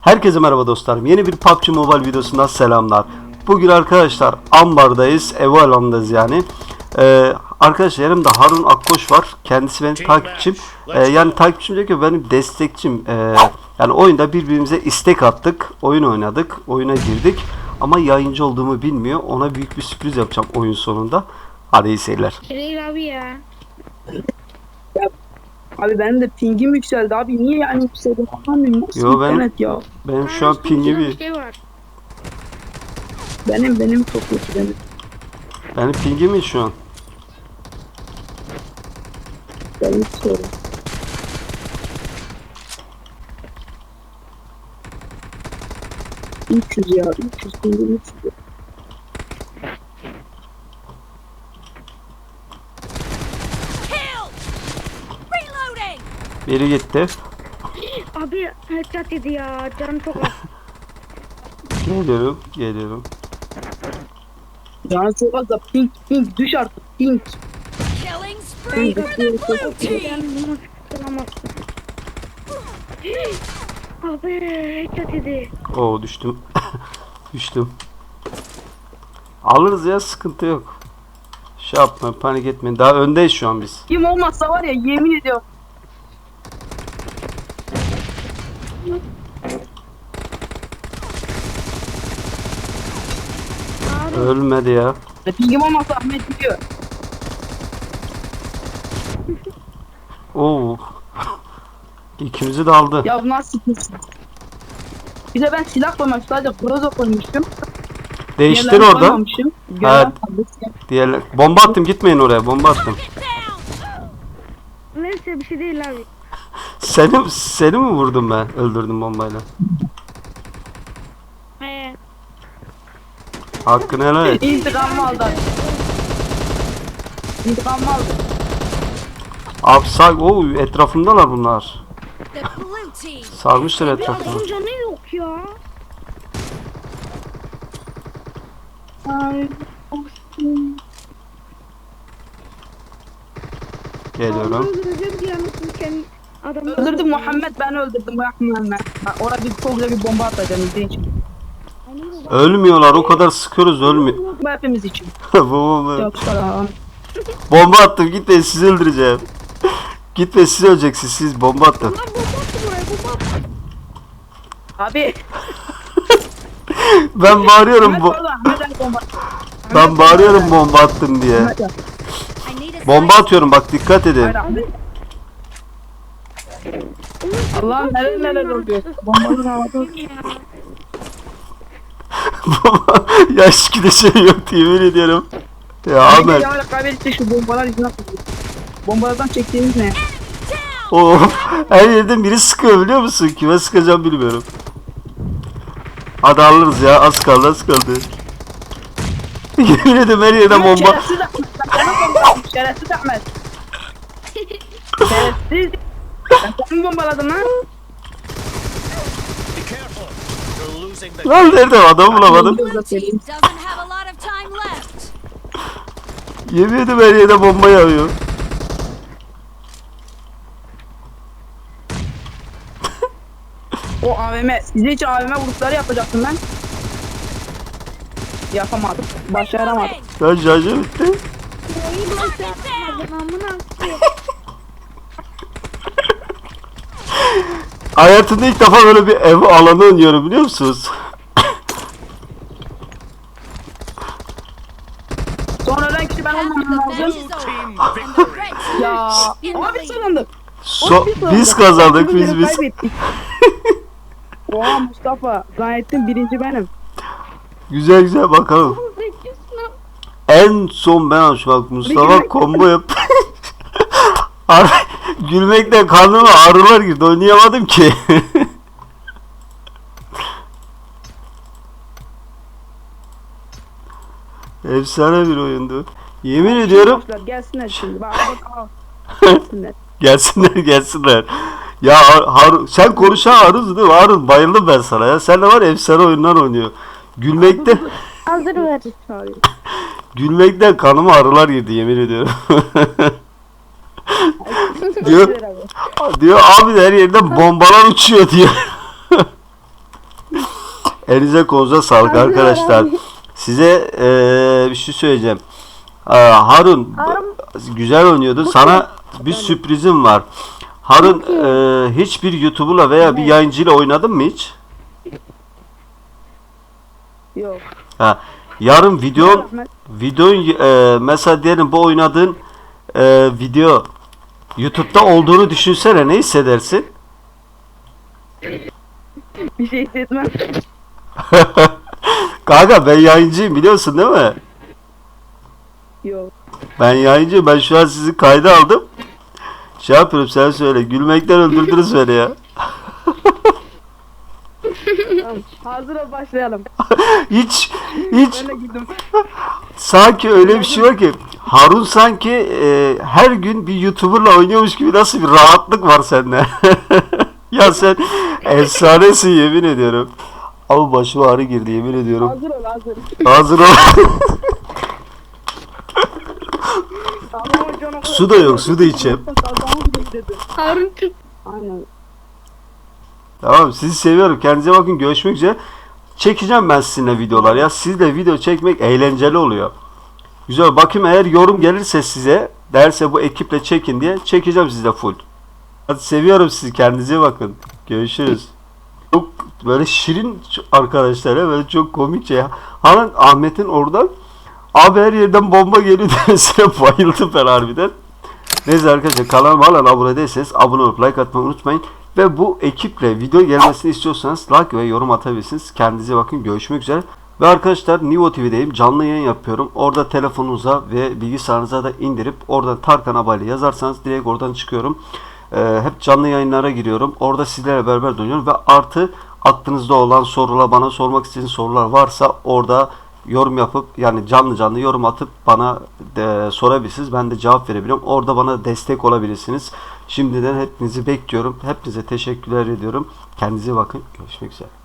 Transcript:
Herkese merhaba dostlarım. Yeni bir PUBG Mobile videosundan selamlar. Bugün arkadaşlar Ambar'dayız. Evo alanındayız yani. Ee, arkadaşlar yanımda Harun Akkoş var. Kendisi benim takipçim. Ee, yani takipçim diyor ki benim destekçim. Ee, yani oyunda birbirimize istek attık. Oyun oynadık. Oyuna girdik. Ama yayıncı olduğumu bilmiyor. Ona büyük bir sürpriz yapacağım oyun sonunda. Hadi iyi seyirler. Kereyl abi ya. Abi benim de pingim yükseldi abi niye yani yükseldi anlamıyorum nasıl Yo, ben- internet ya Benim şu an pingi bir. Şey var. benim benim çok kötü benim Benim pingi mi şu an? benim sorun. Üç yüz ya, 300 pingim 300 ya. Biri gitti. Abi headshot yedi ya. Canım çok az. Geliyorum. Geliyorum. Yani çok az da ping ping düş artık ping. Killing spree for the blue team! Abi headshot yedi. Oo düştüm. düştüm. Alırız ya sıkıntı yok. Şey yapma panik etmeyin. Daha öndeyiz şu an biz. Kim olmazsa var ya yemin ediyorum. Abi Ölmedi ya. Ya Pingim olmazsa Ahmet gidiyor. Oo. İkimizi de aldı. Ya bu nasıl sıkıntı? Bir de ben silah koymak sadece Grozo koymuştum. Değiştir Diğerlerini orada. koymamışım. Diğerler. Bomba attım gitmeyin oraya. Bomba attım. neyse bir şey değil abi. Seni, seni mi vurdum ben? Öldürdüm bombayla. Hakkını helal et. İntikamımı aldı. abi. İntikamımı aldı. Abi sağ. Oo etrafındalar bunlar. Sarmışlar etrafını. canı yok ya. Ay. Geliyorum. Nasıl kendi adamı. Öldürdüm Muhammed ben öldürdüm Muhammed. Bak, Orada bir çok güzel bir bomba atacağım izleyin şimdi. Ölmüyorlar. O kadar sıkıyoruz ölmüyor. Bu hepimiz için. bomba, Yok sana. bomba attım. Gitmeyin sizi öldüreceğim. Gitme siz öleceksiniz. Siz bomba attım. Lan bomba attı buraya bomba attı. Abi. Ben bağırıyorum bu. Ben bağırıyorum bomba attım diye. Bomba atıyorum bak dikkat edin. Allah'ım neler neler oluyor. Bombalar havada. Ya. de şey yok yemin ediyorum. Ya Ahmet. Ya kaybettik şu bombalar yüzünden. Bombalardan çektiğimiz ne? Of. Her yerden biri sıkıyor biliyor musun? Kime sıkacağım bilmiyorum. Hadi alırız ya az kaldı az kaldı. Yemin ederim her yerden bomba. Şerefsiz Ahmet. Şerefsiz. Ben bombaladım lan? Lan nerede adam bulamadım. blue team doesn't have a lot of time left. Yemin ederim her yerden bomba yağıyor. O AVM, size için AVM vuruşları yapacaktım ben. Yapamadım. Başaramadım. Ben şarjı bitti. Hayatımda ilk defa böyle bir ev alanı oynuyorum biliyor musunuz? Sonra ölen kişi ben olmamam lazım. Ya. Ama biz kazandık. So, biz kazandık biz biz. Oha Mustafa. Zannettim birinci benim. Güzel güzel bakalım. En son ben aç bak Mustafa combo yap. Ar- Gülmekten karnıma ağrılar girdi oynayamadım ki. Efsane bir oyundu. Yemin ediyorum Arkadaşlar Gelsinler şimdi. Bak bak al. Gelsinler. gelsinler gelsinler. Ya Har- Harun sen konuşan Harun değil mi? Harun bayıldım ben sana ya. Sen de var efsane oyunlar oynuyor. Gülmekte hazır ver. Gülmekten kanıma ağrılar girdi yemin ediyorum. Diyor diyor abi her yerden bombalar uçuyor diyor. Elinize kolunuza sağlık Harun arkadaşlar. Size eee, bir şey söyleyeceğim. Aa, Harun Harun- güzel oynuyordu. Sana bir sürprizim var. Harun eee, hiçbir YouTuber'la veya bir yayıncıyla oynadın mı hiç? Yok. Ha, yarın video videon eee, mesela diyelim bu oynadığın eee, video YouTube'da olduğunu düşünsene ne hissedersin? Bir şey hissetmem. Kanka ben yayıncıyım biliyorsun değil mi? Yok. Ben yayıncı ben şu an sizi kayda aldım. Şey yapıyorum sen söyle. Gülmekten öldürdünüz beni ya. Tamam. Hazır ol başlayalım. Hiç hiç Ben de gittim. sanki öyle bir şey var ki Harun sanki e, her gün bir YouTuber'la oynuyormuş gibi nasıl bir rahatlık var sende. ya sen efsanesin yemin ediyorum. Abi başıma ağrı girdi yemin ediyorum. Hazır ol hazır. Hazır ol. Su da yok su da içeyim. Harun. Aynen. Tamam sizi seviyorum. Kendinize bakın. Görüşmek üzere. Çekeceğim ben sizinle videolar ya. Sizle video çekmek eğlenceli oluyor. Güzel. Bakayım eğer yorum gelirse size derse bu ekiple çekin diye çekeceğim sizle full. Hadi seviyorum sizi. Kendinize bakın. Görüşürüz. Çok böyle şirin arkadaşlar ya. Böyle çok komikçe ya. Halan Ahmet'in oradan abi her yerden bomba geliyor demesine bayıldım ben harbiden. Neyse arkadaşlar kanalıma hala abone değilseniz abone olup like atmayı unutmayın. Ve bu ekiple video gelmesini istiyorsanız like ve yorum atabilirsiniz. Kendinize bakın. Görüşmek üzere. Ve arkadaşlar Nivo TV'deyim. Canlı yayın yapıyorum. Orada telefonunuza ve bilgisayarınıza da indirip oradan Tarkan Abali yazarsanız direkt oradan çıkıyorum. Ee, hep canlı yayınlara giriyorum. Orada sizlerle beraber dönüyorum ve artı aklınızda olan sorular bana sormak istediğiniz sorular varsa orada yorum yapıp yani canlı canlı yorum atıp bana de, sorabilirsiniz. Ben de cevap verebilirim. Orada bana destek olabilirsiniz. Şimdiden hepinizi bekliyorum. Hepinize teşekkürler ediyorum. Kendinize bakın. Görüşmek üzere.